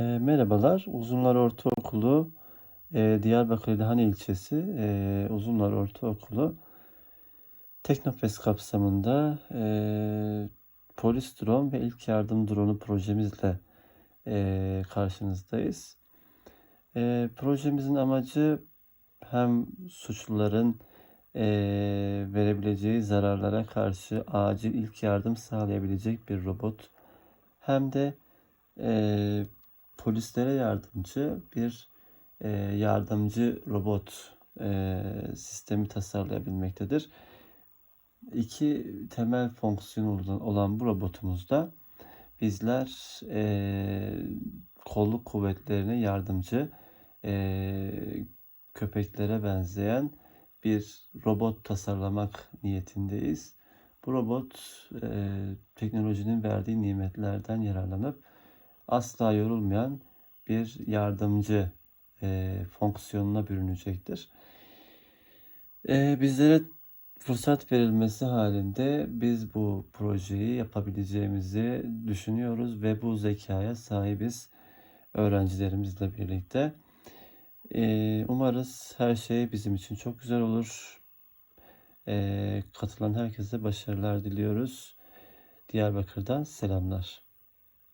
E, merhabalar, Uzunlar Ortaokulu, e, Diyarbakır İlhane ilçesi e, Uzunlar Ortaokulu Teknofest kapsamında e, polis drone ve ilk yardım drone'u projemizle e, karşınızdayız. E, projemizin amacı hem suçluların e, verebileceği zararlara karşı acil ilk yardım sağlayabilecek bir robot hem de e, polislere yardımcı bir e, yardımcı robot e, sistemi tasarlayabilmektedir. İki temel fonksiyonu olan- olan bu robotumuzda bizler e, kolluk kuvvetlerine yardımcı e, köpeklere benzeyen bir robot tasarlamak niyetindeyiz. Bu robot e, teknolojinin verdiği nimetlerden yararlanıp asla yorulmayan bir yardımcı e, fonksiyonuna bürünecektir. E, bizlere fırsat verilmesi halinde biz bu projeyi yapabileceğimizi düşünüyoruz ve bu zekaya sahibiz öğrencilerimizle birlikte. E, umarız her şey bizim için çok güzel olur. E, katılan herkese başarılar diliyoruz. Diyarbakır'dan selamlar.